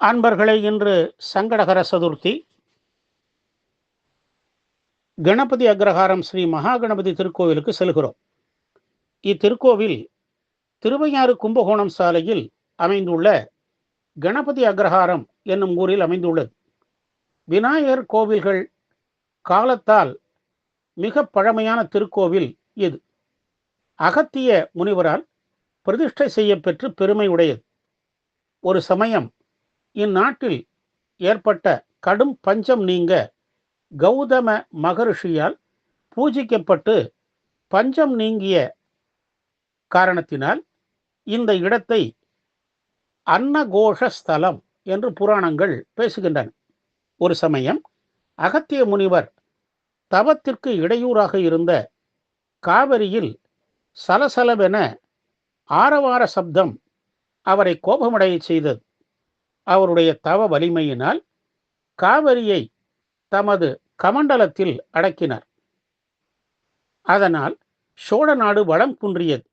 அன்பர்களே இன்று சங்கடகர சதுர்த்தி. கணபதி அக்ரஹாரம் ஸ்ரீ மகா கணபதி திருக்கோவிலுக்கு செல்கிறோம். இத்திருக்கோவில் திருவையாறு கும்பகோணம் சாலையில் அமைந்துள்ள கணபதி அக்ரஹாரம் என்னும் ஊரில் அமைந்துள்ளது. விநாயகர் கோவில்கள் காலத்தால் மிக பழமையான திருக்கோவில் இது. அகத்திய முனிவரால் பிரதிஷ்டை செய்யப்பெற்று பெருமை உடையது ஒரு சமயம் இந்நாட்டில் ஏற்பட்ட கடும் பஞ்சம் நீங்க கௌதம மகரிஷியால் பூஜிக்கப்பட்டு பஞ்சம் நீங்கிய காரணத்தினால் இந்த இடத்தை அன்னகோஷ ஸ்தலம் என்று புராணங்கள் பேசுகின்றன. ஒரு சமயம் அகத்திய முனிவர் தவத்திற்கு இடையூறாக இருந்த காவிரியில் சலசலவென ஆரவார சப்தம் அவரை கோபமடைய செய்தது. அவருடைய தவ வலிமையினால் காவிரியை தமது கமண்டலத்தில் அடக்கினார். அதனால் சோழ நாடு வளம் குன்றியது.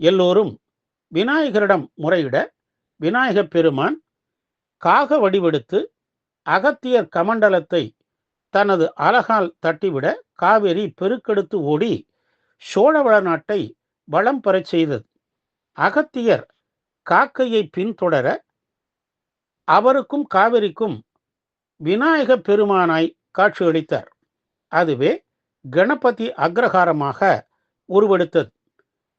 எல்லோரும் விநாயகரிடம் முறையிட விநாயகப் பெருமான் காக வடிவெடுத்து அகத்தியர் கமண்டலத்தை தனது அலகால் தட்டிவிட காவேரி பெருக்கெடுத்து ஓடி சோழவள நாட்டை வளம் பெறச் செய்தது. அகத்தியர் காக்கையை பின்தொடர அவருக்கும் காவிரிக்கும் விநாயக பெருமானாய் காட்சியளித்தார். அதுவே கணபதி அக்ரஹாரமாக உருவெடுத்தது.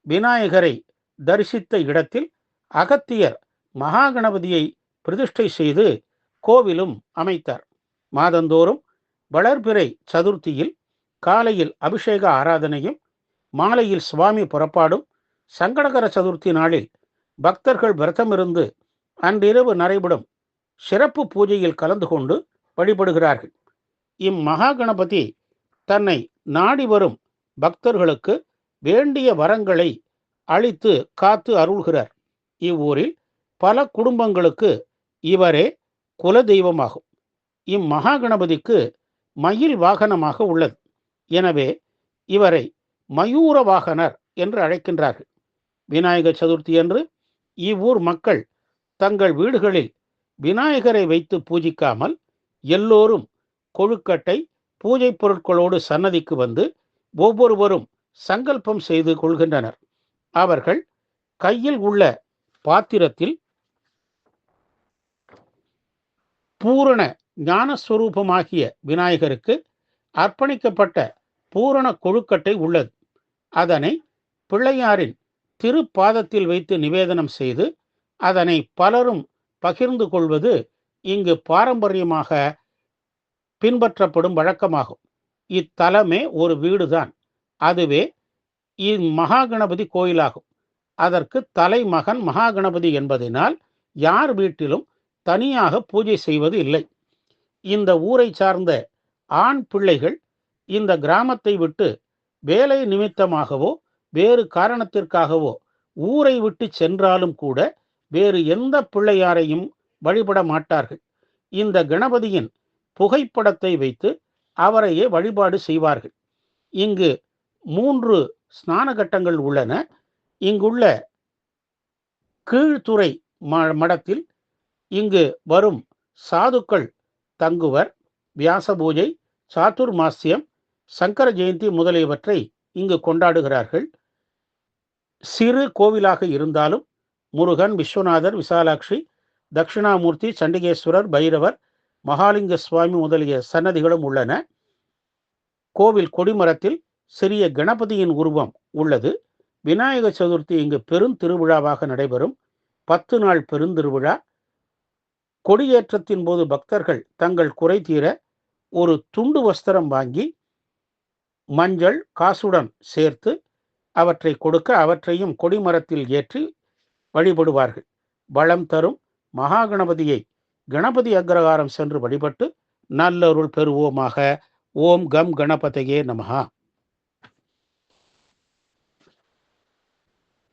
விநாயகரை தரிசித்த இடத்தில் அகத்தியர் மகாகணபதியை பிரதிஷ்டை செய்து கோவிலும் அமைத்தார். மாதந்தோறும் வளர்பிறை சதுர்த்தியில் காலையில் அபிஷேக ஆராதனையும் மாலையில் சுவாமி புறப்பாடும் சங்கடகர சதுர்த்தி நாளில் பக்தர்கள் விரதமிருந்து அன்றிரவு நடைபெறும் சிறப்பு பூஜையில் கலந்து கொண்டு வழிபடுகிறார்கள். இம்மகா கணபதி தன்னை நாடி வரும் பக்தர்களுக்கு வேண்டிய வரங்களை அளித்து காத்து அருள்கிறார். இவ்வூரில் பல குடும்பங்களுக்கு இவரே குல தெய்வமாகும் இம்மகா கணபதிக்கு மயில் வாகனமாக உள்ளது. எனவே இவரை மயூர வாகனர் என்று அழைக்கின்றார்கள். விநாயகர் சதுர்த்தி அன்று இவ்வூர் மக்கள் தங்கள் வீடுகளில் விநாயகரை வைத்து பூஜிக்காமல் எல்லோரும் கொழுக்கட்டை பூஜை பொருட்களோடு சன்னதிக்கு வந்து ஒவ்வொருவரும் சங்கல்பம் செய்து கொள்கின்றனர். அவர்கள் கையில் உள்ள பாத்திரத்தில் பூரண ஞானஸ்வரூபமாகிய விநாயகருக்கு அர்ப்பணிக்கப்பட்ட பூரண கொழுக்கட்டை உள்ளது. அதனை பிள்ளையாரின் திருப்பாதத்தில் வைத்து நிவேதனம் செய்து அதனை பலரும் பகிர்ந்து கொள்வது இங்கு பாரம்பரியமாக பின்பற்றப்படும் வழக்கமாகும். இத்தலமே ஒரு வீடுதான். அதுவே இம்மகாகணபதி கோயிலாகும். அதற்கு தலைமகன் மகாகணபதி என்பதனால் யார் வீட்டிலும் தனியாக பூஜை செய்வது இல்லை. இந்த ஊரை சார்ந்த ஆண் பிள்ளைகள் இந்த கிராமத்தை விட்டு வேலை நிமித்தமாகவோ வேறு காரணத்திற்காகவோ ஊரை விட்டு சென்றாலும் கூட வேறு எந்த பிள்ளையாரையும் வழிபட மாட்டார்கள். இந்த கணபதியின் புகைப்படத்தை வைத்து அவரையே வழிபாடு செய்வார்கள். இங்கு மூன்று ஸ்நான கட்டங்கள் உள்ளன. இங்குள்ள கீழ்த்துறை மடத்தில் இங்கு வரும் சாதுக்கள் தங்குவர் வியாச பூஜை சாத்துர்மாசியம் சங்கர ஜெயந்தி முதலியவற்றை இங்கு கொண்டாடுகிறார்கள். சிறு கோவிலாக இருந்தாலும் முருகன் விஸ்வநாதர் விசாலாட்சி தட்சிணாமூர்த்தி சண்டிகேஸ்வரர் பைரவர் மகாலிங்க சுவாமி முதலிய சன்னதிகளும் உள்ளன. கோவில் கொடிமரத்தில் சிறிய கணபதியின் உருவம் உள்ளது. விநாயக சதுர்த்தி இங்கு பெருந்திருவிழாவாக நடைபெறும். பத்து நாள் பெருந்திருவிழா கொடியேற்றத்தின் போது பக்தர்கள் தங்கள் குறை தீர ஒரு துண்டு வஸ்திரம் வாங்கி மஞ்சள் காசுடன் சேர்த்து அவற்றை கொடுக்க அவற்றையும் கொடிமரத்தில் ஏற்றி வழிபடுவார்கள். வளம் தரும் மகாகணபதியை கணபதி அக்ரகாரம் சென்று வழிபட்டு நல்லருள் பெறுவோமாக. ஓம் கம் கணபதையே நமகா